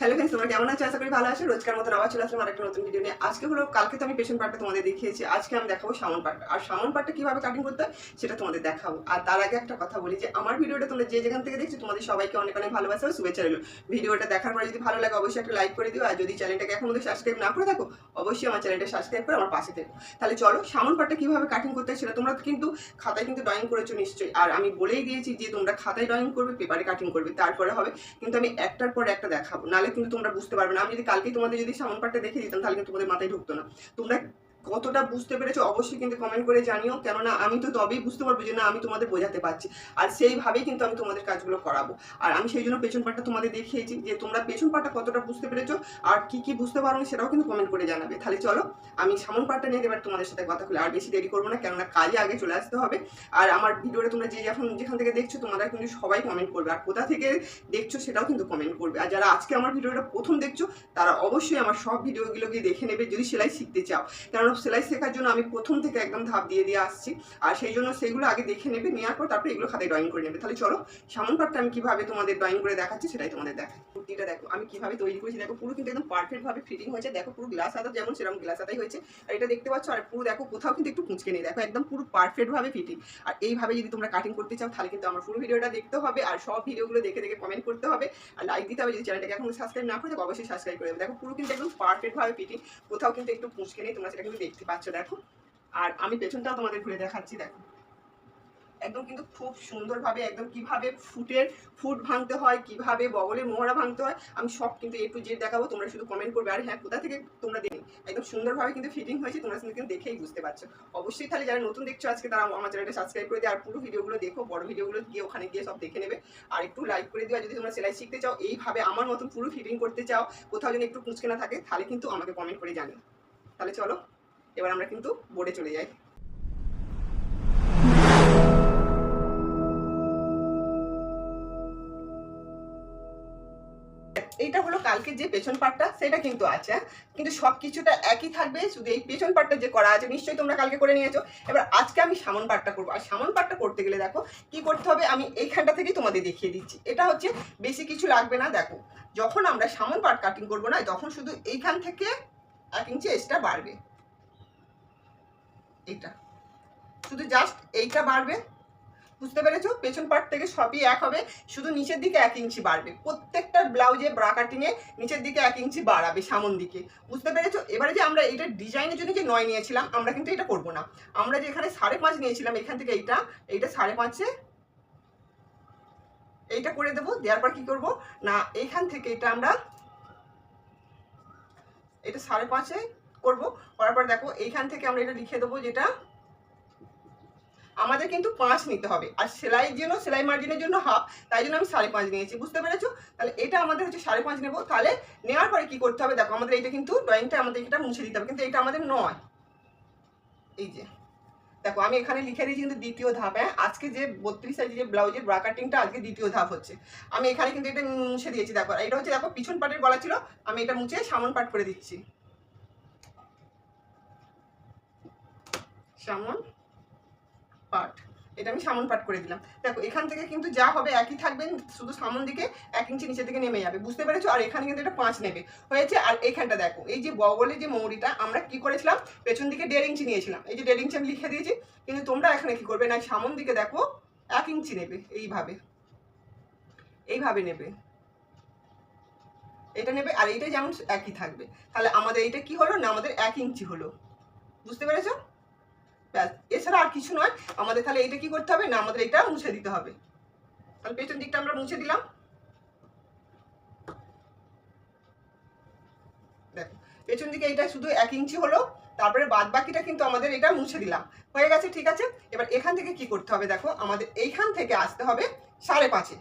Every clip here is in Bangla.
হ্যালো ফ্রেন্ডস তোমরা কেমন আছো? আশা করি ভালো আছো। রোজকার মতন আবার চলে আসলাম আরেকটা নতুন ভিডিও নিয়ে। আজকে হলো, কালকে তো আমি পেছন পাটটা তোমাদের দেখিয়েছি। আজকে আমি দেখাবো সামন পাটটা আর সামন পাটটা কীভাবে কাটিং করতে হয়, সেটা তোমাদের দেখাবো। আর তার আগে একটা কথা বলি যে, আমার ভিডিওটা তোমরা যে যেখান থেকে দেখছ, তোমাদের সবাইকে অনেক অনেক ভালোবাসা ও শুভেচ্ছা রইল। ভিডিওটা দেখার পরে যদি ভালো লাগে, অবশ্যই একটা লাইক করে দিও। আর যদি চ্যানেলটাকে এখন মধ্যে সাবস্ক্রাইব না করে থাকো, অবশ্যই আমার চ্যানেলটা সাবস্ক্রাইব করে আমার পাশে থেকো। তাহলে চলো, সামন পাটটা কীভাবে কাটিং করতে হয়, সেটা তোমরা কিন্তু খাতায় কিন্তু ড্রয়িং করেছ নিশ্চয়ই। আর আমি বলেই দিয়েছি যে, তোমরা খাতায় ড্রয়িং করবে পেপারে কাটিং করবে। তারপরে হবে, কিন্তু আমি একটার পর একটা দেখাবো। নাহলে কিন্তু তোমরা বুঝতে পারবে না। আমি যদি কালকেই তোমাদের যদি সামন পাটটা দেখে দিতাম, তাহলে কিন্তু তোমাদের মাথায় ঢুকতো না। তোমরা কতটা বুঝতে পেরেছ অবশ্যই কিন্তু কমেন্ট করে জানিও। কেননা আমি তো তবেই বুঝতে পারব যে না, আমি তোমাদের বোঝাতে পারছি। আর সেইভাবেই কিন্তু আমি তোমাদের কাজগুলো করাবো। আর আমি সেই জন্য পেছন পাটটা তোমাদের দেখিয়েছি যে তোমরা পেছন পাটটা কতটা বুঝতে পেরেছ আর কি কি বুঝতে পারো সেটাও কিন্তু কমেন্ট করে জানাবে। তাহলে চলো, আমি সামন পাটটা নিয়ে এবার তোমাদের সাথে কথা বলে। আর বেশি দেরি করব না, কেননা কাজে আগে চলে আসতে হবে। আর আমার ভিডিওটা তোমরা যে এখন যেখান থেকে দেখছ তোমরা কিন্তু সবাই কমেন্ট করবে। আর কোথা থেকে দেখছ সেটাও কিন্তু কমেন্ট করবে। আর যারা আজকে আমার ভিডিওটা প্রথম দেখছ, তারা অবশ্যই আমার সব ভিডিওগুলোকে দেখে নেবে, যদি সেলাই শিখতে চাও। কারণ সেলাই শেখার জন্য আমি প্রথম থেকে একদম ধাপ দিয়ে দিয়ে আসছি। আর সেই জন্য সেগুলো আগে দেখে নেবে নেওয়ার পর তারপরে এগুলো খাতায় ড্রয়িং করে নেবে। তাহলে চলো, সামন পাটটা আমি কীভাবে তোমাদের ড্রয়িং করে দেখাচ্ছি সেটাই তোমাদের দেখাই। কুর্তিটা দেখো, আমি কীভাবে তৈরি করেছি দেখো, পুরো কিন্তু একদম পারফেক্টভাবে ফিটিং হয়েছে। দেখো পুরো গ্লাস আদা যেমন সেরকম গ্লাস আদাই হয়েছে। আর এটা দেখতে পাচ্ছ, আর পুরো দেখো কোথাও কিন্তু একটু কুঁচকে নেই। দেখো একদম পুরো পারফেক্টভাবে ফিটিং আর এইভাবে যদি তোমরা কাটিং করতে চাও, তাহলে কিন্তু আমার পুরো ভিডিওটা দেখতে হবে। আর সব ভিডিওগুলো দেখে দেখে কমেন্ট করতে হবে। আর লাইক দিতে হবে যদি চ্যানেলটাকে এখন সাবস্ক্রাইব না করে অবশ্যই সাবস্ক্রাইব করে দেখো পুরো কিন্তু একদম পারফেক্টভাবে ফিটিং কোথাও কিন্তু একটু কুঁচকে নেই, তোমরা সেটা কিন্তু দেখতে পাচ্ছ, দেখো। আর আমি পেছনটাও তোমাদের ঘুরে দেখাচ্ছি, দেখো। একদম কিন্তু খুব সুন্দরভাবে, একদম কীভাবে ফুটের ফুট ভাঙতে হয়, কীভাবে বগলের মোহরা ভাঙতে হয়, আমি সব কিন্তু একটু জেড দেখাবো, তোমরা শুধু কমেন্ট করবে। আর হ্যাঁ কোথা থেকে তোমরা দেখি একদম সুন্দরভাবে কিন্তু ফিটিং হয়েছে, তোমরা কিন্তু দেখেই বুঝতে পারছ। অবশ্যই তাহলে যারা নতুন দেখছ আজকে, তারা আমার চ্যানেলটা সাবস্ক্রাইব করে দিও, আর পুরো ভিডিওগুলো দেখো, বড় ভিডিওগুলো গিয়ে ওখানে গিয়ে সব দেখে নেবে। আর একটু লাইক করে দিও যদি তোমরা সেলাই শিখতে চাও, এইভাবে আমার মতন পুরো ফিটিং করতে চাও, কোথাও যেন একটু কুচকে না থাকে, তাহলে কিন্তু আমাকে কমেন্ট করে জানিও। তাহলে চলো এবার আমরা কিন্তু বোর্ডে চলে যাই। এইটা হলো কালকে যে পেছন পাটটা সেটা কিন্তু আছে? কিন্তু সব কিছুটা একই থাকবে, শুধু এই পেছন পাটটা যে করা আছে, নিশ্চয়ই তোমরা কালকে করে নিয়েছো। এবার আজকে আমি সামন পাটটা করব। আর সামন পাটটা করতে গেলে দেখো, কি করতে হবে আমি এইখানটা থেকেই তোমাদের দেখিয়ে দিচ্ছি। এটা হচ্ছে বেশি কিছু লাগবে না, দেখো। যখন আমরা সামন পাট কাটিং করব না, তখন শুধু এইখান থেকে এক ইঞ্চি এক্সট্রা বাড়বে। এইটা। শুধু জাস্ট এইটা বাড়বে, বুঝতে পেরেছ? পেছন পার্ট থেকে সবই এক হবে, শুধু নিচের দিকে এক ইঞ্চি বাড়বে। প্রত্যেকটা ব্লাউজে ব্রা কাটিংয়ে নিচের দিকে এক ইঞ্চি বাড়াবে সামন দিকে। বুঝতে পেরেছ? এবারে যে আমরা এটা ডিজাইনের জন্য যে নয় নিয়েছিলাম, আমরা কিন্তু এটা করব না। আমরা যে এখানে সাড়ে পাঁচ নিয়েছিলাম, এখান থেকে এইটা এইটা সাড়ে পাঁচে এইটা করে দেবো, দেওয়ার পর কি করব? না এইখান থেকে এটা আমরা, এটা সাড়ে পাঁচে করব। করার পর দেখো, এইখান থেকে আমরা এটা লিখে দেবো যেটা আমাদের কিন্তু পাঁচ নিতে হবে। আর সেলাইয়ের জন্য, সেলাই মার্জিনের জন্য হাফ তাই জন্য আমি সাড়ে পাঁচ নিয়েছি। বুঝতে পেরেছ? তাহলে এটা আমাদের হচ্ছে সাড়ে পাঁচ নেব। তাহলে নেওয়ার পরে কি করতে হবে? দেখো, আমাদের এইটা কিন্তু ড্রয়িংটা আমাদের এটা মুছে দিতে হবে। কিন্তু এটা আমাদের নয়। এই যে। দেখো, আমি এখানে লিখে দিয়েছি কিন্তু দ্বিতীয় ধাপ হ্যাঁ? আজকে যে বত্রিশ সাইজের যে ব্লাউজের ব্রা কাটিংটা আজকে দ্বিতীয় ধাপ হচ্ছে। আমি এখানে কিন্তু এটা মুছে দিয়েছি, দেখো। এটা হচ্ছে, দেখো, পিছন পাটের গলা ছিল, আমি এটা মুছে সামন পাট করে দিচ্ছি। সামন পাট। এটা আমি সামন পাট করে দিলাম। দেখো, এখান থেকে কিন্তু যা হবে একই থাকবেন শুধু সামন দিকে এক ইঞ্চি নিচে থেকে নেমে যাবে। বুঝতে পেরেছ? আর এখানে কিন্তু এটা পাঁচ নেবে। হয়েছে, আর এখানটা দেখো, এই যে বগলের যে মৌরিটা, আমরা কি করেছিলাম? পেছন দিকে দেড় ইঞ্চি নিয়েছিলাম। এই যে দেড় ইঞ্চি আমি লিখে দিয়েছি, কিন্তু তোমরা এখানে কি করবে? না সামন দিকে দেখো, এক ইঞ্চি নেবে এইভাবে। এইভাবে নেবে। এটা নেবে, আর এইটা যেমন একই থাকবে। তাহলে আমাদের এইটা কি হলো? না, আমাদের এক ইঞ্চি হলো। বুঝতে পেরেছ? ব্যাস। এছাড়া আর কিছু নয়। আমাদের তাহলে এটা কি করতে হবে? না, আমাদের এটা মুছে দিতে হবে। তাহলে পেছন দিকটা আমরা মুছে দিলাম। দেখো, পেছন দিকে এটা শুধু এক ইঞ্চি হলো। তারপরে বাদ বাকিটা কিন্তু আমাদের এটা মুছে দিলাম। হয়ে গেছে, ঠিক আছে? এবার এখান থেকে কি করতে হবে দেখো? আমাদের এইখান থেকে আসতে হবে সাড়ে পাঁচে।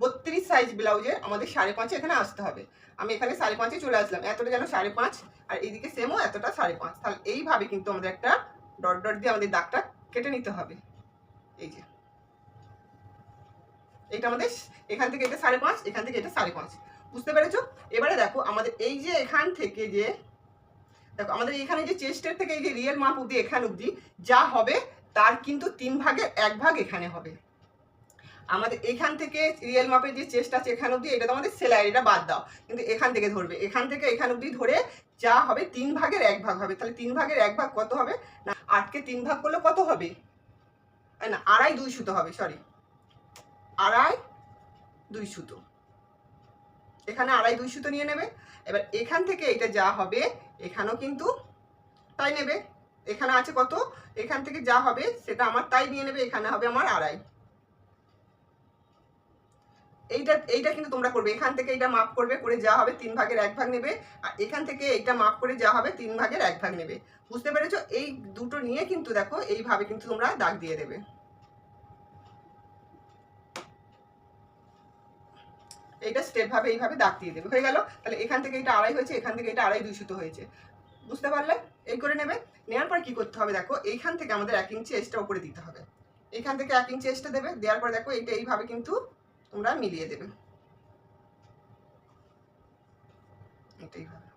বত্রিশ সাইজ ব্লাউজের আমাদের সাড়ে পাঁচে এখানে আসতে হবে। আমি এখানে সাড়ে পাঁচে চলে আসলাম। এতটা যেন সাড়ে পাঁচ, আর এইদিকে সেমও এতটা সাড়ে পাঁচ। তাহলে এইভাবে কিন্তু আমাদের একটা ডট ডট দিয়ে আমাদের দাগটা কেটে নিতে হবে। এই যে। এটা আমাদের এখান থেকে এটা সাড়ে পাঁচ, এখান থেকে এটা সাড়ে পাঁচ। বুঝতে পেরেছ? এবারে দেখো, আমাদের এই যে এখান থেকে যে, দেখো, আমাদের এখানে যে চেস্টের থেকে এই যে রিয়েল মাপ অব্দি এখান অব্দি যা হবে, তার কিন্তু তিন ভাগের এক ভাগ এখানে হবে। আমাদের এখান থেকে রিয়েল মাপের যে চেস্ট আছে এখান অবধি, এটা তো আমাদের এটা বাদ দাও। কিন্তু এখান থেকে ধরবে। এখান থেকে এখান অবধি ধরে যা হবে, তিন ভাগের এক ভাগ হবে। তাহলে তিন ভাগের এক ভাগ কত হবে? না আটকে তিন ভাগ করলে কত হবে? না, আড়াই দুই সুতো হবে সরি আড়াই দুই সুতো। এখানে আড়াই দুই সুতো নিয়ে নেবে। এবার এখান থেকে এটা যা হবে, এখানেও কিন্তু তাই নেবে। এখানে আছে কত? এখান থেকে যা হবে, সেটা আমার তাই নিয়ে নেবে, এখানে হবে আমার আড়াই। এইটা এইটা কিন্তু তোমরা করবে। এখান থেকে এটা মাপ করবে, করে যা হবে তিন ভাগের এক ভাগ নেবে। আর এখান থেকে এইটা মাপ করে যা হবে তিন ভাগের এক ভাগ নেবে। বুঝতে পেরেছ? এই দুটো নিয়ে কিন্তু দেখো, এইভাবে কিন্তু তোমরা দাগ দিয়ে দেবে। এইটা স্টেপ ভাবে এইভাবে দাগ দিয়ে দেবে। হয়ে গেল? তাহলে এখান থেকে এটা আড়াই হয়েছে, এখান থেকে এটা আড়াই দুই সুতো হয়েছে। বুঝতে পারলে? এই করে নেবে। নেওয়ার পর কি করতে হবে দেখো, এইখান থেকে আমাদের এক ইঞ্চি এক্সট্রা উপরে দিতে হবে। এখান থেকে এক ইঞ্চি এক্সট্রা দেবে। দেওয়ার পর দেখো, এইটা এইভাবে কিন্তু তোমরা মিলিয়ে দেবে। এটা এইভাবে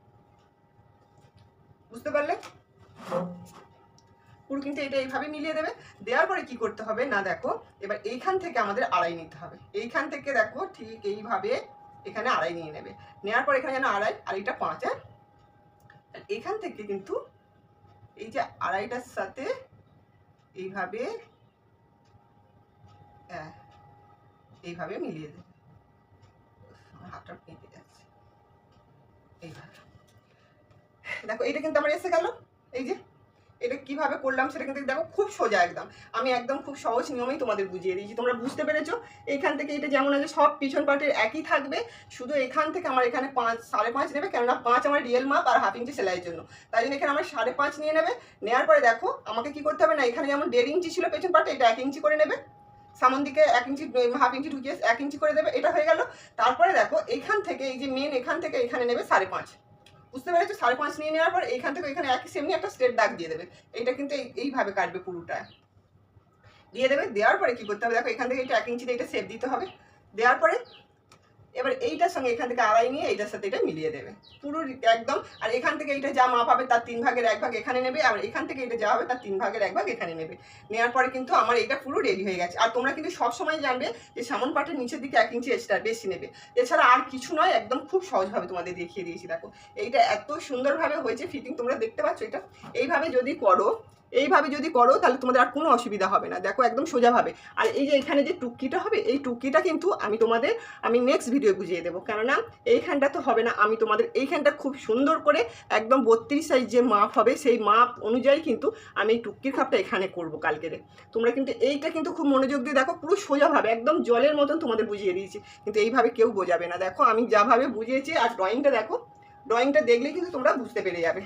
বুঝতে পারলে? পুরো কিন্তু এটা এইভাবে মিলিয়ে দেবে। দেওয়ার পরে কি করতে হবে না দেখো এবার এইখান থেকে আমাদের আড়াই নিতে হবে। এইখান থেকে দেখো ঠিক এইভাবে এখানে আড়াই নিয়ে নেবে। নেওয়ার পর এখানে যেন আড়াই আর এটা পাঁচ হ্যাঁ? এখান থেকে কিন্তু এই যে আড়াইটার সাথে এইভাবে হ্যাঁ, এইভাবে মিলিয়ে দেবে হাতটা পেঁপে যাচ্ছে। এইভাবে। দেখো এটা কিন্তু আমার এসে গেল। এই যে, এটা কীভাবে করলাম সেটা কিন্তু দেখো খুব সোজা একদম। আমি একদম খুব সহজ নিয়মেই তোমাদের বুঝিয়ে দিয়েছি। তোমরা বুঝতে পেরেছ? এইখান থেকে এটা যেমন আছে, সব পিছন পার্টের একই থাকবে। শুধু এখান থেকে আমার এখানে পাঁচ, সাড়ে পাঁচ নেবে, কেননা পাঁচ আমার রিয়েল মাপ আর হাফ ইঞ্চি সেলাইয়ের জন্য। তাই জন্য এখানে আমার সাড়ে পাঁচ নিয়ে নেবে। নেওয়ার পরে দেখো, আমাকে কি করতে হবে না, এখানে যেমন দেড় ইঞ্চি ছিল পেছন পার্টে এটা এক ইঞ্চি করে নেবে। সামন দিকে এক ইঞ্চি হাফ ইঞ্চি ঢুকিয়ে এক ইঞ্চি করে দেবে, এটা হয়ে গেল। তারপরে দেখো, এখান থেকে, এই যে মেন এখান থেকে এখানে নেবে সাড়ে পাঁচ। বুঝতে পেরেছ? সাড়ে পাঁচ নিয়ে নেওয়ার পর এইখান থেকে এখানে একই সেমনি একটা স্টেট দাগ দিয়ে দেবে। এটা কিন্তু এই- এইভাবে কাটবে পুরোটা। দিয়ে দেবে, দেওয়ার পরে কী করতে হবে? দেখো, এখান থেকে এটা এক ইঞ্চিতে এটা সেপ দিতে হবে। দেওয়ার পরে এবার এইটার সঙ্গে এখান থেকে আড়াই নিয়ে এইটার সাথে এটা মিলিয়ে দেবে। পুরো একদম, আর এখান থেকে এইটা যা মাপ হবে তার তিন ভাগের এক ভাগ এখানে নেবে, আর এখান থেকে এটা যা হবে তার তিন ভাগের এক ভাগ এখানে নেবে। নেওয়ার পরে কিন্তু আমার এটা পুরো রেডি হয়ে গেছে। আর তোমরা কিন্তু সব সময় জানবে যে সামন পাটের নিচের দিকে এক ইঞ্চি এক্সট্রা বেশি নেবে। এছাড়া আর কিছু নয়, একদম খুব সহজভাবে তোমাদের দেখিয়ে দিয়েছি, দেখো। এইটা এত সুন্দরভাবে হয়েছে ফিটিং তোমরা দেখতে পাচ্ছ এটা। এইভাবে যদি করো এইভাবে যদি করো, তাহলে তোমাদের আর কোনো অসুবিধা হবে না। দেখো, একদম সোজাভাবে। আর এই যে এখানে যে টুকিটা হবে, এই টুকিটা কিন্তু আমি তোমাদের, আমি নেক্সট ভিডিও বুঝিয়ে দেবো। কেননা, এইখানটা তো হবে না। আমি তোমাদের এইখানটা খুব সুন্দর করে একদম বত্রিশ সাইজ যে মাপ হবে, সেই মাপ অনুযায়ী কিন্তু আমি এই টুকির খাপটা এখানে করব কালকেরে তোমরা কিন্তু এইটা কিন্তু খুব মনোযোগ দিয়ে দেখো, পুরো সোজাভাবে, একদম জলের মতন তোমাদের বুঝিয়ে দিয়েছি। কিন্তু এইভাবে কেউ বোঝাবে না। দেখো, আমি যাভাবে বুঝিয়েছি, আর ড্রয়িংটা দেখো ড্রয়িংটা দেখলেই কিন্তু তোমরা বুঝতে পেরে যাবে।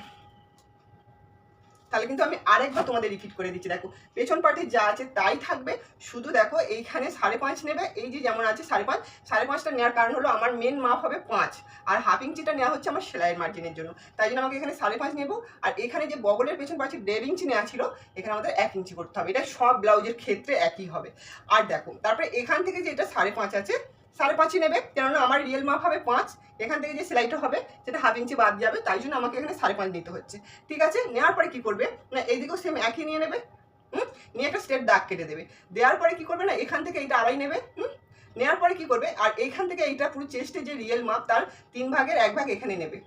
তাহলে কিন্তু আমি আরেকবার তোমাদের রিপিট করে দিচ্ছি। দেখো, পেছন পার্টি যা আছে তাই থাকবে। শুধু দেখো, এইখানে সাড়ে পাঁচ নেবে। এই যে যেমন আছে সাড়ে পাঁচ, সাড়ে পাঁচটা নেওয়ার কারণ হলো আমার মেন মাপ হবে পাঁচ। আর হাফ ইঞ্চিটা নেওয়া হচ্ছে আমার সেলাইয়ের মার্জিনের জন্য। তাই জন্য আমাকে এখানে সাড়ে পাঁচ নেব। আর এখানে যে বগলের পেছন পাচ্ছি দেড় ইঞ্চি নেওয়া ছিল, এখানে আমাদের এক ইঞ্চি করতে হবে। এটা সব ব্লাউজের ক্ষেত্রে একই হবে। আর দেখো, তারপরে এখান থেকে যে এটা সাড়ে পাঁচ আছে সাড়ে পাঁচই নেবে, কেননা আমার রিয়েল মাপ হবে পাঁচ, এখান থেকে যে সেলাইটা হবে সেটা হাফ ইঞ্চি বাদ যাবে, তাই জন্য আমাকে এখানে সাড়ে পাঁচ নিতে হচ্ছে। ঠিক আছে? নেওয়ার পরে কি করবে? না, এইদিকেও সেম একই নিয়ে নেবে, হুম? নিয়ে একটা স্টেপ দাগ কেটে দেবে। দেওয়ার পরে কি করবে না, এখান থেকে এইটা আড়াই নেবে, হুম? নেওয়ার পরে কি করবে? আর এইখান থেকে এইটা পুরো চেস্টে যে রিয়েল মাপ তার তিন ভাগের এক ভাগ এখানে নেবে।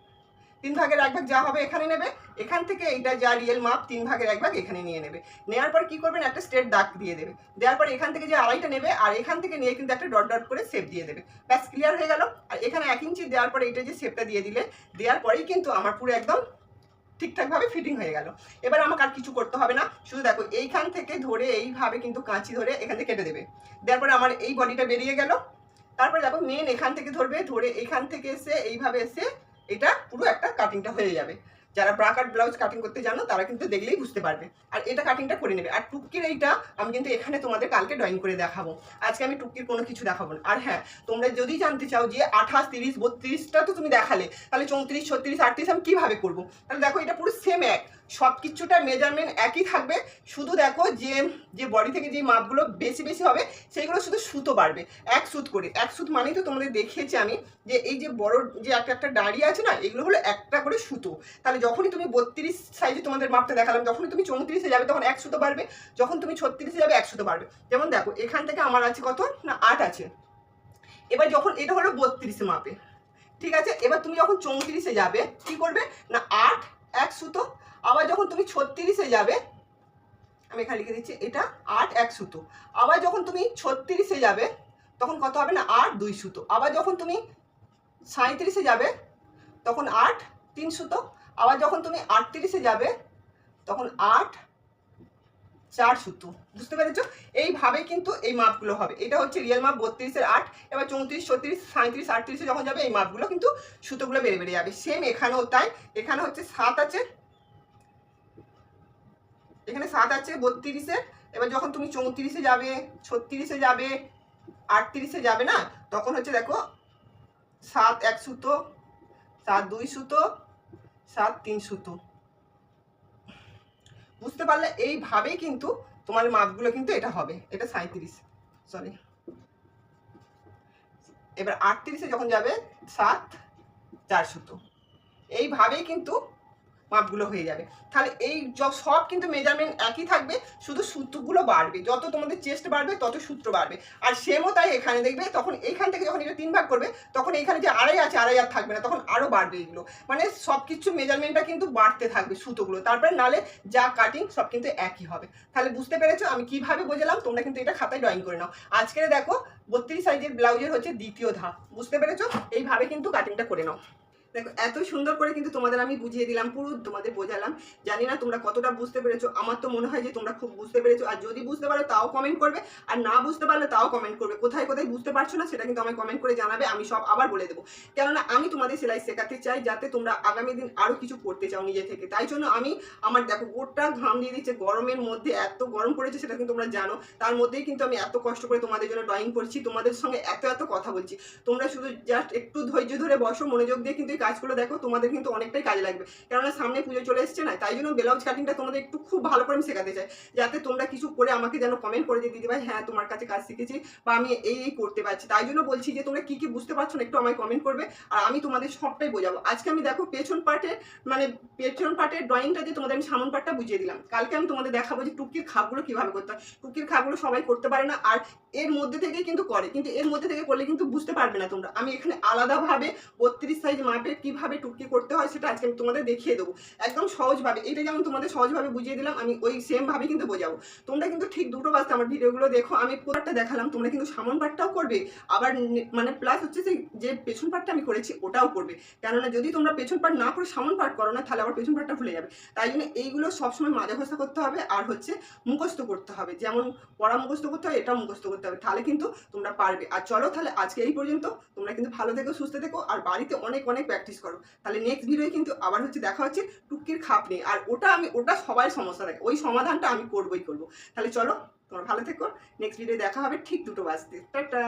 তিন ভাগের এক ভাগ যা হবে এখানে নেবে, এখান থেকে এইটা যা রিয়েল মাপ তিন ভাগের এক ভাগ এখানে নিয়ে নেবে। নেওয়ার পর কি করবেন? একটা স্ট্রেট দাগ দিয়ে দেবে। দেওয়ার পর এখান থেকে যে আড়াইটা নেবে, আর এখান থেকে নিয়ে কিন্তু একটা ডট ডট করে শেপ দিয়ে দেবে। ব্যাস ক্লিয়ার হয়ে গেল। আর এখানে এক ইঞ্চি দেওয়ার পরে এটা যে শেপটা দিয়ে দিলে, দেওয়ার পরেই কিন্তু আমার পুরো একদম ঠিকঠাকভাবে ফিটিং হয়ে গেল। এবার আমাকে আর কিছু করতে হবে না। শুধু দেখো, এইখান থেকে ধরে এইভাবে কিন্তু কাঁচি ধরে এখান থেকে কেটে দেবে। দেওয়ার পরে আমার এই বডিটা বেরিয়ে গেল। তারপরে দেখো মেন এখান থেকে ধরবে, ধরে এখান থেকে এসে এইভাবে এসে এটা পুরো একটা কাটিংটা হয়ে যাবে। যারা ব্রা কাট ব্লাউজ কাটিং করতে জানো, তারা কিন্তু দেখলেই বুঝতে পারবে। আর এটা কাটিংটা করে নেবে। আর টুকির এইটা আমি কিন্তু এখানে তোমাদের কালকে ড্রয়িং করে দেখাবো। আজকে আমি টুকির কোনো কিছু দেখাবো না। আর হ্যাঁ তোমরা যদি জানতে চাও যে আঠাশ, তিরিশ, বত্রিশটা তো তুমি দেখালে, তাহলে চৌত্রিশ, ছত্রিশ, আটত্রিশ আমি কীভাবে করব? তাহলে দেখো এটা পুরো সেম এক। সব কিছুটা মেজারমেন্ট একই থাকবে। শুধু দেখো যে যে বডি থেকে যে মাপগুলো বেশি বেশি হবে, সেইগুলো শুধু সুতো বাড়বে। এক সুত করে। এক সুত মানেই তো তোমাদের দেখিয়েছি আমি যে, এই যে বড় যে একটা একটা দাঁড়িয়ে আছে না, এগুলো হলো একটা করে সুতো। তাহলে যখনই তুমি বত্রিশ সাইজে তোমাদের মাপটা দেখালাম, যখনই তুমি চৌত্রিশে যাবে তখন এক সুতো বাড়বে, যখন তুমি ছত্রিশে যাবে এক সুতো বাড়বে। যেমন দেখো, এখান থেকে আমার আছে কত? না, আট আছে। এবার যখন এটা হলো বত্রিশে মাপে, ঠিক আছে? এবার তুমি যখন চৌত্রিশে যাবে, কি করবে? না, আট, এক সুতো আবার যখন তুমি ছত্রিশে যাবে, আমি এখানে লিখে দিচ্ছি, এটা আট এক সুতো। আবার যখন তুমি ছত্রিশে যাবে, তখন কত হবে না? আট দুই সুতো। আবার যখন তুমি সাঁত্রিশে যাবে, তখন আট তিন সুতো। আবার যখন তুমি আটত্রিশে যাবে, তখন আট চার সুতো। বুঝতে পেরেছ? এইভাবে কিন্তু এই মাপগুলো হবে। এটা হচ্ছে রিয়েল মাপ বত্রিশের আট, এবার চৌত্রিশ, ছত্রিশ সাঁত্রিশ আটত্রিশে যখন যাবে, এই মাপগুলো কিন্তু সুতোগুলো বেড়ে বেড়ে যাবে। সেম এখানেও তাই। এখানে হচ্ছে সাত আছে এখানে সাত আছে, বত্রিশে। এবার যখন তুমি চৌত্রিশে যাবে, ছত্রিশে যাবে, আটত্রিশে যাবে না, তখন হচ্ছে দেখো, সাত এক সুতো, সাত দুই সুতো, সাত তিন সুতো। বুঝতে পারলে এইভাবেই কিন্তু তোমার মাপগুলো কিন্তু এটা হবে, এটা সাঁত্রিশ সরি এবার আটত্রিশে যখন যাবে, সাত চার সুতো। এইভাবেই কিন্তু মাপগুলো হয়ে যাবে। তাহলে এই সব কিন্তু মেজারমেন্ট একই থাকবে, শুধু সূত্রগুলো বাড়বে। যত তোমাদের চেস্ট বাড়বে, তত সূত্র বাড়বে। আর সেমও তাই এখানে দেখবে, তখন এইখান থেকে যখন এটা তিন ভাগ করবে, তখন এখানে যে আড়াই আছে, আড়াই আর থাকবে না, তখন আরও বাড়বে এগুলো। মানে সব কিছু মেজারমেন্টটা কিন্তু বাড়তে থাকবে সুতোগুলো তারপরে নালে যা কাটিং সব কিন্তু একই হবে। তাহলে বুঝতে পেরেছ? আমি কীভাবে বোঝালাম? তোমরা কিন্তু এটা খাতায় ড্রয়িং করে নাও। আজকে দেখো, বত্রিশ সাইজের ব্লাউজের হচ্ছে দ্বিতীয় ধাপ। বুঝতে পেরেছ? এইভাবে কিন্তু কাটিংটা করে নাও। দেখো, এত সুন্দর করে কিন্তু তোমাদের আমি বুঝিয়ে দিলাম, পুরো তোমাদের বোঝালাম। জানি না তোমরা কতটা বুঝতে পেরেছ, আমার তো মনে হয় যে তোমরা খুব বুঝতে পেরেছ, আর যদি বুঝতে পারো তাও কমেন্ট করবে, আর না বুঝতে পারলে তাও কমেন্ট করবে। কোথায় কোথায় বুঝতে পারছ না সেটা কিন্তু আমায় কমেন্ট করে জানাবে, আমি সব আবার বলে দেবো। কেননা আমি তোমাদের সেলাই শেখাতে চাই, যাতে তোমরা আগামী দিন আরও কিছু করতে চাও নিজে থেকে। তাই জন্য আমি আমার দেখো গোটা ঘাম দিয়ে দিচ্ছে, গরমের মধ্যে এত গরম পড়েছে সেটা কিন্তু তোমরা জানো। তার মধ্যেই কিন্তু আমি এত কষ্ট করে তোমাদের জন্য ড্রয়িং করছি, তোমাদের সঙ্গে এত এত কথা বলছি। তোমরা শুধু জাস্ট একটু ধৈর্য ধরে বসো, মনোযোগ দিয়ে কিন্তু কাজগুলো দেখো, তোমাদের কিন্তু অনেকটাই কাজে লাগবে। কেননা সামনে পুজো চলে এসছে না, তাই জন্য ব্লাউজ কাটিংটা তোমাদের একটু খুব ভালো করে আমি শেখাতে চাই। যাতে তোমরা কিছু করে আমাকে যেন কমেন্ট করে দিয়ে দিদি ভাই হ্যাঁ তোমার কাছে কাজ শিখেছি বা আমি এই এই করতে পারছি। তাই জন্য বলছি যে, তোমরা কি কি বুঝতে পারছ না, একটু আমায় কমেন্ট করবে আর আমি তোমাদের সবটাই বোঝাবো। আজকে আমি দেখো পেছন পার্টে মানে পেছন পার্টের ড্রয়িংটা যে তোমাদের আমি সামন পার্টটা বুঝিয়ে দিলাম। কালকে আমি তোমাদের দেখাবো যে টুকির খাপগুলো কীভাবে করতে হয়। টুকির খাপগুলো সবাই করতে পারে না আর এর মধ্যে থেকে কিন্তু করে। কিন্তু এর মধ্যে থেকে করলে কিন্তু বুঝতে পারবে না তোমরা। আমি এখানে আলাদাভাবে বত্রিশ সাইজ মাপে কীভাবে টুকি করতে হয় সেটা আজকে আমি তোমাদের দেখিয়ে দেবো। একদম সহজভাবে, এটা যেমন তোমাদের সহজভাবে বুঝিয়ে দিলাম, আমি ওই সেম ভাবে কিন্তু বোঝাবো। তোমরা কিন্তু ঠিক দুটো বাজতে আমার ভিডিওগুলো দেখো, আমি পুরোটা দেখালাম, তোমরা কিন্তু সামন পাটটাও করবে, আবার মানে প্লাস হচ্ছে সেই যে পেছন পাটটা আমি করেছি, ওটাও করবে। কেননা যদি তোমরা পেছন পাট না করে সামন পাট করো না, তাহলে আবার পেছন পাটটা ভুলে যাবে। তাই জন্য এইগুলো সবসময় মাজা ঘষা করতে হবে, আর হচ্ছে মুখস্থ করতে হবে। যেমন পড়া মুখস্থ করতে হবে এটাও মুখস্থ করতে হবে, তাহলে কিন্তু তোমরা পারবে। আর চলো তাহলে আজকে এই পর্যন্ত, তোমরা কিন্তু ভালো থেকো, সুস্থ থেকো, আর বাড়িতে অনেক অনেক প্র্যাকটিস করো। তাহলে নেক্সট ভিডিও কিন্তু আবার হচ্ছে দেখা হচ্ছে টুকির খাপ নেই। আর ওটা আমি, ওটা সবাই সমস্যা থাকে। ওই সমাধানটা আমি করবোই করব। তাহলে চলো, তোমার ভালো থেকো। নেক্সট ভিডিও দেখা হবে ঠিক দুটো বাজতে। টাটা!